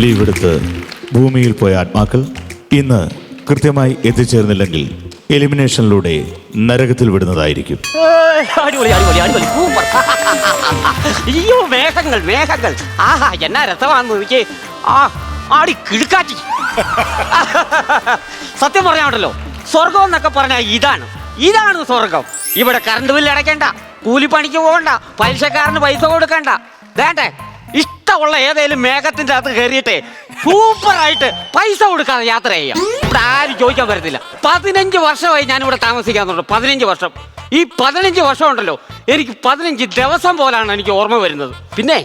Leave എടുത്ത് ഭൂമിയിൽ പോയ ആത്മാക്കൾ ഇന്ന് കൃത്യമായി എത്തിച്ചേർന്നില്ലെങ്കിൽ എലിമിനേഷനിലൂടെ നരകത്തിൽ വിടുന്നതായിരിക്കും. അയ്യോ മേഘങ്ങൾ മേഘങ്ങൾ ആഹാ എന്നാ രസമാണെന്ന് എനിക്ക് ആ ആടി കിഴുക്കാറ്റി സത്യം പറഞ്ഞാണ്ടല്ലോ സ്വർഗം എന്നൊക്കെ പറഞ്ഞാൽ ഇതാണ്. ഇതാണ് സ്വർഗം ഇവിടെ കറണ്ട് ബില്ല് അടയ്ക്കണ്ട കൂലിപ്പണിക്ക് പോകണ്ട പലിശക്കാരന് പൈസ കൊടുക്കണ്ട. വേണ്ടേ? ഇഷ്ടമുള്ള ഏതെങ്കിലും മേഘത്തിന്റെ അകത്ത് കയറിയിട്ട് സൂപ്പറായിട്ട് പൈസ കൊടുക്കാതെ യാത്ര ചെയ്യാം. ഇവിടെ ആരും ചോദിക്കാൻ പറ്റത്തില്ല പതിനഞ്ച് വർഷമായി ഞാൻ ഇവിടെ താമസിക്കാന്നുണ്ട് പതിനഞ്ച് വർഷം. ഈ പതിനഞ്ച് വർഷം ഉണ്ടല്ലോ. എനിക്ക് പതിനഞ്ച് ദിവസം പോലാണ് എനിക്ക് ഓർമ്മ വരുന്നത്. പിന്നെ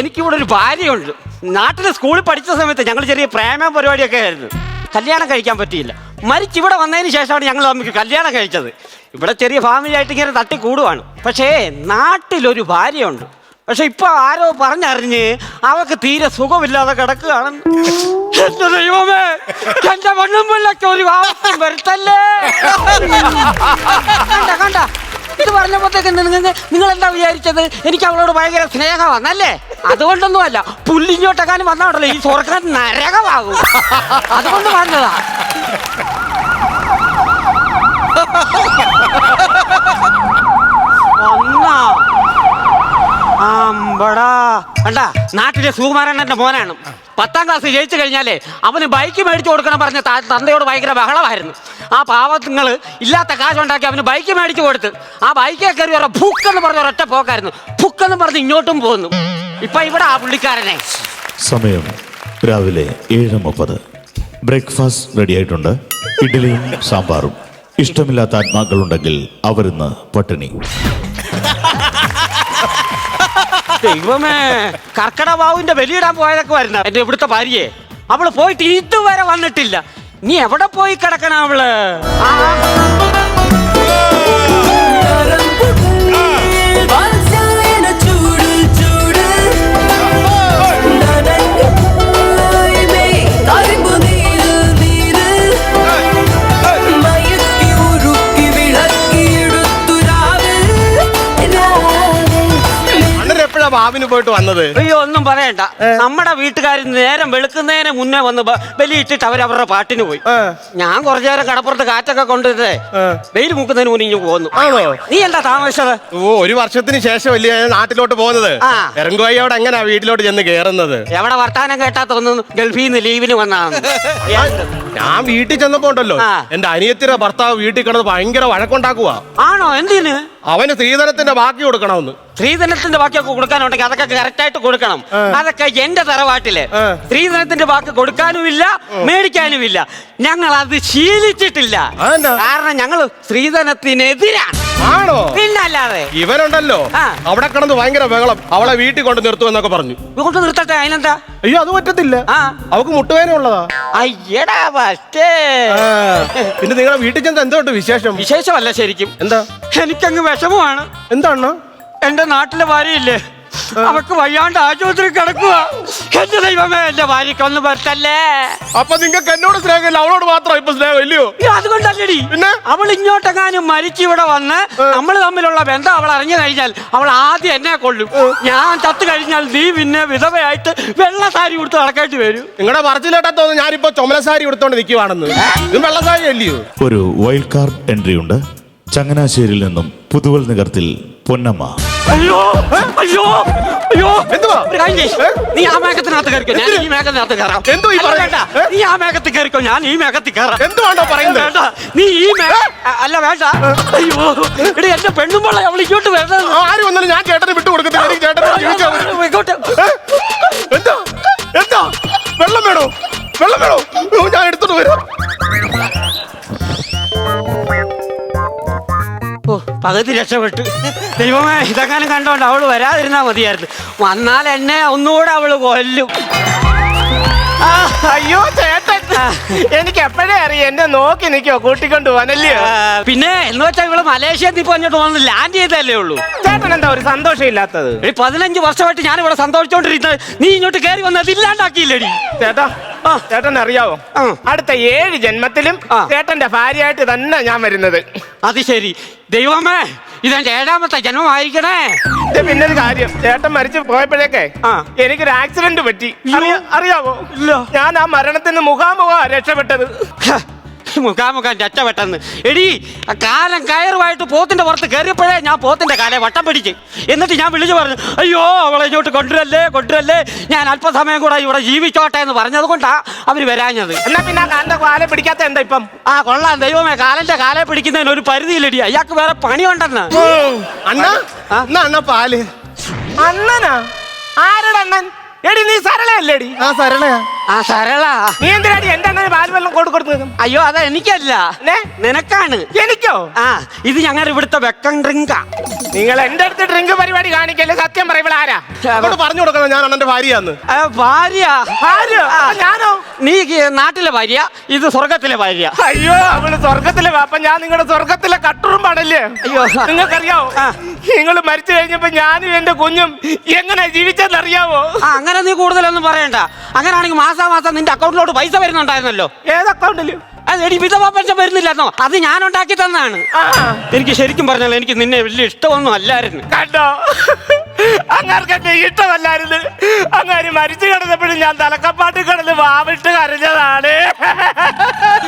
എനിക്കിവിടെ ഒരു ഭാര്യയുണ്ട്. നാട്ടിലെ സ്കൂളിൽ പഠിച്ച സമയത്ത് ഞങ്ങൾ ചെറിയ പ്രേമ പരിപാടിയൊക്കെ ആയിരുന്നു. കല്യാണം കഴിക്കാൻ പറ്റിയില്ല. മരിച്ചിവിടെ വന്നതിന് ശേഷമാണ് ഞങ്ങൾ നമുക്ക് കല്യാണം കഴിച്ചത്. ഇവിടെ ചെറിയ ഫാമിലി ആയിട്ട് ഇങ്ങനെ തട്ടി കൂടുവാണ് പക്ഷേ നാട്ടിലൊരു ഭാര്യയുണ്ട്. പക്ഷെ ഇപ്പൊ ആരോ പറഞ്ഞറിഞ്ഞ് അവക്ക് തീരെ സുഖമില്ലാതെ കിടക്കുകയാണെന്ന് എന്റെ ദൈവമേ എന്റെ മണ്ണുമ്പിള്ളക്ക് ഒരു ആവശ്യം വരുത്തല്ലേ? കണ്ട കണ്ട. ഇത് പറഞ്ഞപ്പോഴത്തേക്ക് നിങ്ങൾ നിങ്ങൾ എന്താ വിചാരിച്ചത്? എനിക്ക് അവളോട് ഭയങ്കര സ്നേഹമാണല്ലേ അതുകൊണ്ടൊന്നുമല്ല പുല്ലിഞ്ഞോട്ടെങ്ങാനും വന്നാണല്ലോ ഈ സ്വർഗം നരകമാകും. അതുകൊണ്ട് പറഞ്ഞതാ. വന്നാ. കണ്ട നാട്ടിലെ സുകുമാരണ്ണന്റെ മോനാണ്. പത്താം ക്ലാസ് ജയിച്ചു കഴിഞ്ഞാലേ അവന് ബൈക്ക് മേടിച്ചു കൊടുക്കണം പറഞ്ഞ ത- തന്തയോട് ഭയങ്കര ബഹളമായിരുന്നു. ആ പാവത്തുങ്ങൾ ഇല്ലാത്ത കാശുണ്ടാക്കി അവന് ബൈക്ക് മേടിച്ചു കൊടുത്ത്. ആ ബൈക്കേ കയറി ഒരു ഭൂക്കെന്ന് പറഞ്ഞ ഒരൊറ്റ പോക്കായിരുന്നു. ഭുക്കെന്ന് പറഞ്ഞ് ഇങ്ങോട്ടും പോന്നു. ഇപ്പൊ ഇവിടെ ആ പുള്ളിക്കാരനെ. സമയം രാവിലെ ഏഴ് മുപ്പത്. ബ്രേക്ക്ഫാസ്റ്റ് റെഡി ആയിട്ടുണ്ട്. ഇഡ്ഡലിയും സാമ്പാറും. ഇഷ്ടമില്ലാത്ത ആത്മാക്കളുണ്ടെങ്കിൽ അവരിന്ന് പട്ടിണി. ദൈവമേ കർക്കടബാബുവിന്റെ ബലിയിടാൻ പോയതൊക്കെ വരുന്ന എന്റെ ഇവിടുത്തെ ഭാര്യയെ. അവൾ പോയിട്ട് ഇതുവരെ വന്നിട്ടില്ല. നീ എവിടെ പോയി കിടക്കണ അവൾ? ആ, ബാബിന് പോയിട്ട് വന്നത്? അയ്യോ ഒന്നും പറയണ്ട. നമ്മുടെ വീട്ടുകാർ നേരം വെളുക്കുന്നതിന് മുന്നേ വന്ന് ബലി ബലിയിട്ടിട്ട് അവരവരുടെ പാട്ടിന് പോയി. ഞാൻ കുറച്ചു നേരം കടപ്പുറത്ത് കാറ്റൊക്കെ കൊണ്ടിട്ടേ ഏ. വെയിൽ മുക്കുന്നതിന് മുന്നേ ഇഞ്ഞു പോന്നു. ആണോ? നീ എന്താ താമസിച്ചത്? ഓ ഒരു വർഷത്തിന് ശേഷം വലിയ നാട്ടിലോട്ട് പോകുന്നത്? ഇറങ്ങുവായി അവിടെ എങ്ങനെയാ വീട്ടിലോട്ട് ചെന്ന് കേറുന്നത്? എവിടെ വർത്താനം കേട്ടാ തോന്നുന്നു ഗൾഫിൽ നിന്ന് ലീവിന് വന്നാണ് ഞാൻ വീട്ടിൽ ചെന്നപ്പോ ഉണ്ടല്ലോ. എന്റെ അനിയത്തിയുടെ ഭർത്താവ് വീട്ടിൽ കിടന്ന് ഭയങ്കര വഴക്കുണ്ടാക്കുക ആണോ? എന്തിന്? അവന് സ്ത്രീധനത്തിന്റെ ബാക്കി കൊടുക്കണമെന്ന്. സ്ത്രീധനത്തിന്റെ ബാക്കിയൊക്കെ കൊടുക്കാനുണ്ടെങ്കിൽ അതൊക്കെ കറക്റ്റ് ആയിട്ട് കൊടുക്കണം അതൊക്കെ എന്റെ തറവാട്ടിൽ. സ്ത്രീധനത്തിന്റെ ബാക്കി കൊടുക്കാനുമില്ല മേടിക്കാനുമില്ല. മേടിക്കാനും ഇല്ല ഞങ്ങൾ അത് ശീലിച്ചിട്ടില്ല കാരണം ഞങ്ങൾ സ്ത്രീധനത്തിനെതിരാണ്. ആണോ? പിന്നല്ലാതെ. ഇവനുണ്ടല്ലോ. അവിടെ കിടന്ന് ഭയങ്കര ബഹളം. അവളെ വീട്ടിൽ കൊണ്ട് നിർത്തുമെന്നൊക്കെ പറഞ്ഞു. കൊണ്ട് നിർത്തട്ടെ? അതിനെന്താ? അയ്യോ അത് പറ്റത്തില്ല. അവക്ക് മുട്ടുവേന ഉള്ളതാ. അയ്യടാ ഫസ്റ്റേ പിന്നെ നിങ്ങളെ വീട്ടിൽ ചെന്ന് എന്തോട്ട് വിശേഷം? വിശേഷമല്ല ശരിക്കും. എന്താ? എനിക്കങ്ങ് വിഷമമാണ്. എന്താണ് എന്റെ നാട്ടിലെ ഭാര്യയില്ലേ? അവക്ക് വയ്യാണ്ട് ആശുപത്രി കിടക്കുക. എന്റെ ദൈവമേ എന്റെ ഭാര്യക്കൊന്നും ഒന്ന് പറ്റല്ലേ അപ്പൊ നിങ്ങൾക്ക് എന്നോട് സ്നേഹമില്ല അവളോട് മാത്രം ഇപ്പൊ സ്നേഹം ഇല്ലയോ അതുകൊണ്ടല്ലടി. പിന്നെ? അവൾ ഇങ്ങോട്ടെങ്ങാനും മരിച്ചു ഇവിടെ വന്ന് നമ്മൾ തമ്മിലുള്ള ബന്ധം അവൾ അറിഞ്ഞു കഴിഞ്ഞാൽ അവൾ ആദ്യം എന്നെ കൊള്ളും ഞാൻ ചത്തു കഴിഞ്ഞാൽ നീ പിന്നെ വിധവയായിട്ട് വെള്ള സാരി കൊടുത്ത് നടക്കേണ്ടി വരും. നിങ്ങളുടെ പറച്ചിലേട്ടാ തോന്നുന്നു ഞാനിപ്പോ ചുമല സാരി എടുത്തോണ്ട് നിൽക്കുവാണെന്ന് ഇത് വെള്ളസാരി അല്ലയോ ഒരു വൈൽഡ് കാർഡ് എൻട്രി ഉണ്ട്. ചങ്ങനാശ്ശേരിയിൽ നിന്നും പുതുവൽ നികർത്തിൽ പൊന്നമ്മ. അയ്യോ അയ്യോ അയ്യോ. എന്തുവാ? ഒരു കാര്യം ചെയ്യ്. നീ ആ മേഘത്തിനകത്ത് കയറിക്കോ ഞാൻ ഈ മേഘത്തിനകത്ത് കയറാം. എന്തോ ഈ അല്ല, പറയുന്നത്? വേണ്ട. ഏ? നീ ആ മേഘത്തിൽ കയറിക്കോ ഞാൻ ഈ മേഘത്തിൽ കയറാം. എന്തുവാണോ പറയുന്നത്? വേണ്ട. നീ ഈ മേ അ- അല്ല വേണ്ട. അയ്യോ എടി എന്റെ പെണ്ണുമ്പോൾ അവൾ ഇങ്ങോട്ട് വരുന്നത് ആ, ആര് വന്നാലും ഞാൻ ചേട്ടനെ വിട്ടു കൊടുക്കത്തില്ല. എനിക്ക് ചേട്ടനോട് ജീവിച്ചാ മതി. ഇങ്ങോട്ട് ഏ? എന്താ? എന്താ? വെള്ളം വേണോ? വെള്ളം വേണോ? പകുതി രക്ഷപ്പെട്ടു. ദൈവമേ ഇതെങ്ങാനും കണ്ടോണ്ട് അവൾ വരാതിരുന്നാ മതിയായിരുന്നു. വന്നാൽ എന്നെ ഒന്നുകൂടെ അവൾ കൊല്ലും. ആ, അയ്യോ ചേട്ടൻ. എനിക്ക് എപ്പോഴേ അറിയാം എന്നെ നോക്കി നിക്കോ കൂട്ടിക്കൊണ്ട് പോവാനല്ലേ? ആ, പിന്നെ എന്ന് വെച്ചാൽ ഇവൾ മലേഷ്യ ഇപ്പൊ അങ്ങോട്ട് വന്ന് ലാൻഡ് ചെയ്തല്ലേ ഉള്ളൂ. ചേട്ടൻ എന്താ ഒരു സന്തോഷം ഇല്ലാത്തത് ഈ പതിനഞ്ച് വർഷമായിട്ട് ഞാൻ ഇവിടെ സന്തോഷിച്ചോണ്ടിരുന്നത് നീ ഇങ്ങോട്ട് കയറി വന്നത് ഇല്ലാണ്ടാക്കിയില്ലടി. ചേട്ടാ. ചേട്ടൻ അറിയാവോ അടുത്ത ഏഴ് ജന്മത്തിലും. ചേട്ടന്റെ ഭാര്യയായിട്ട് തന്നെ ഞാൻ വരുന്നത്. അത് ശരി. ദൈവമേ ഇതെന്റെ ഏഴാമത്തെ ജന്മമായിരിക്കണേ. പിന്നെ ഒരു കാര്യം. ചേട്ടൻ മരിച്ചു പോയപ്പോഴേക്കെ. എനിക്കൊരു ആക്സിഡന്റ് പറ്റി. അറിയാവോ. ഞാൻ ആ മരണത്തിന് മുഖാമുഖ രക്ഷപ്പെട്ടത്. ഹ, ചച്ച പെട്ടെന്ന്. എടി ആ കാലം കയറുമായിട്ട് പോത്തിന്റെ പുറത്ത് കയറിയപ്പോഴേ ഞാൻ പോത്തിന്റെ കാലേ വട്ടം പിടിച്ച്. എന്നിട്ട് ഞാൻ വിളിച്ചു പറഞ്ഞു അയ്യോ അവളെ ഇങ്ങോട്ട് കൊണ്ടുവരല്ലേ കൊണ്ടുവരല്ലേ? ഞാൻ അല്പസമയം കൂടെ ഇവിടെ ജീവിച്ചോട്ടെ എന്ന് പറഞ്ഞത് കൊണ്ടാ അവർ വരാഞ്ഞത്. എന്നാ പിന്നെ ആ കാലിന്റെ കാലെ പിടിക്കാത്ത എന്താ ഇപ്പം? ആ കൊള്ളാം ദൈവമേ കാലന്റെ കാലെ പിടിക്കുന്നതിന് ഒരു പരിധിയില്ലടി. അയാൾക്ക് വേറെ പണിയുണ്ടെന്ന്. അണ്ണ അണ്ണാ അണ്ണ പാൽ? അണ്ണനാ? ആരുടെ അണ്ണൻ? എടി നീ സരളയല്ലേടി? ആ സരളയാ. ആ സരള. നീ എന്തിനാടി എന്റെ അങ്ങനെ പാൽ വെള്ളം കൊടു കൊടുത്തത്? അയ്യോ അതാ എനിക്കല്ല. നെ? നിനക്കാണ്. എനിക്കോ? ആ ഇത് ഞങ്ങൾ ഇവിടുത്തെ വെക്കം ഡ്രിങ്കാ നിങ്ങൾ എന്റെ അടുത്ത് ഡ്രിങ്ക് പരിപാടി കാണിക്കല്ലേ? സത്യം പറ ഇവിടെ ആരാ? അങ്ങോട്ട് പറഞ്ഞു കൊടുക്കണം ഞാൻ അണ്ണന്റെ ഭാര്യയാന്ന്. ഭാര്യ. ഭാര്യ? ആര് ഞാനോ? നീ നാട്ടിലെ ഭാര്യ ഇത് സ്വർഗത്തിലെ ഭാര്യ. അയ്യോ അവൾ സ്വർഗത്തിലെ അപ്പൊ ഞാൻ നിങ്ങളുടെ സ്വർഗത്തിലെ കട്ടുറുമ്പാണല്ലേ? അയ്യോ. നിങ്ങൾക്കറിയാവോ. നിങ്ങൾ മരിച്ചു കഴിഞ്ഞപ്പോ ഞാനും എന്റെ കുഞ്ഞും എങ്ങനെ ജീവിച്ചെന്നറിയാവോ? അറിയാവോ അങ്ങനെ നീ കൂടുതലൊന്നും പറയണ്ട. അങ്ങനെയാണെങ്കിൽ മാസാ മാസം നിന്റെ അക്കൗണ്ടിലോട്ട് പൈസ വരുന്നുണ്ടായിരുന്നല്ലോ. ഏത് അക്കൗണ്ടിൽ? അത് എടി വിധവാ പെൻഷൻ വരുന്നില്ലെന്നോ അത് ഞാൻ ഉണ്ടാക്കി തന്നാണ് എനിക്ക് ശരിക്കും പറഞ്ഞാൽ എനിക്ക് നിന്നെ വലിയ ഇഷ്ടമൊന്നും അല്ലായിരുന്നു. കണ്ടോ? അങ്ങാർക്ക് എന്നെ ഇഷ്ടമല്ലായിരുന്നു. അങ്ങാര് മരിച്ചു കിടന്നപ്പോഴും ഞാൻ തലക്കപ്പാട്ട് കിടന്ന് വാവിട്ട് കരഞ്ഞതാണ്.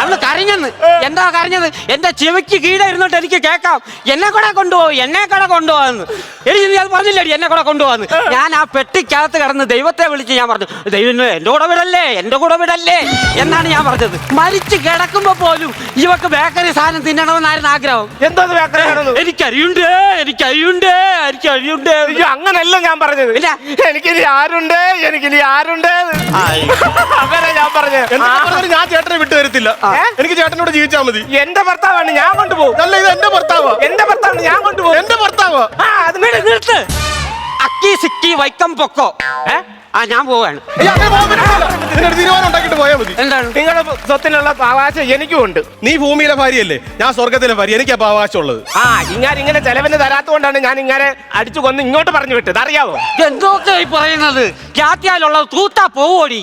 അവൾ കരഞ്ഞെന്ന്. എന്താ കരഞ്ഞത്? എന്റെ ചെവിക്ക് കീഴ ഇരുന്നിട്ട് എനിക്ക് കേൾക്കാം. എന്നെ കൂടെ കൊണ്ടുപോകും എന്നെ കൂടെ കൊണ്ടുപോകാന്ന്. എനിക്ക് നീ അത് പറഞ്ഞില്ലേടി എന്നെ കൂടെ കൊണ്ടുപോകാന്ന്. ഞാൻ ആ പെട്ടിക്കകത്ത് കിടന്ന് ദൈവത്തെ വിളിച്ച് ഞാൻ പറഞ്ഞു ദൈവം എന്റെ കൂടെ വിടല്ലേ എന്റെ കൂടെ വിടല്ലേ? എന്നാണ് ഞാൻ പറഞ്ഞത്. മരിച്ചു കിടക്കുമ്പോ പോലും ഇവക്ക് ബേക്കറി സാധനം തിന്നണമെന്നായിരുന്നു ആഗ്രഹം. എന്തോ വേക്കറി എനിക്കറിയുണ്ട് എനിക്കറിയുണ്ടേ എനിക്കറിയുണ്ടേ. അങ്ങനല്ല ഞാൻ പറഞ്ഞത്. ഇല്ല. എനിക്കിനി ആരുണ്ട്? എനിക്കിനി ആരുണ്ട്? അങ്ങനെ ഞാൻ പറഞ്ഞത്? എന്തൊക്കെ ഞാൻ ചേട്ടനെ വിട്ടു തരത്തില്ല ഏ? എനിക്ക് ചേട്ടനോട് ജീവിച്ചാ മതി. എന്റെ ഭർത്താവാണ് ഞാൻ കൊണ്ടുപോകും. അല്ല ഇത് എന്റെ ഭർത്താവാ. എന്റെ ഭർത്താവാണ് ഞാൻ കൊണ്ടുപോകും. എന്റെ ഭർത്താവാ. ആ അത് നിട് നിർത്ത്. അക്കി സിക്കി വൈക്കം പൊക്കോ. ഏ? ആ ഞാൻ പോവാണ്. തീരുമാനം പോയാൽ മതി. എന്താണ്? നിങ്ങളുടെ സ്വത്തിനുള്ള അവകാശം എനിക്കും ഉണ്ട്. നീ ഭൂമിയിലെ ഭാര്യയല്ലേ? ഞാൻ സ്വർഗത്തിലെ ഭാര്യ. എനിക്ക് അപ്പൊ അവകാശം ഉള്ളത്. ആ ഇങ്ങനെ ഇങ്ങനെ ചെലവിന് തരാത്തോണ്ടാണ് ഞാൻ ഇങ്ങനെ അടിച്ചു കൊന്ന് ഇങ്ങോട്ട് പറഞ്ഞു വിട്ടത്. അറിയാവോ? എന്തൊക്കെ പറയുന്നത്? ജാത്യാലുള്ളത് തൂത്താ പോവോടി.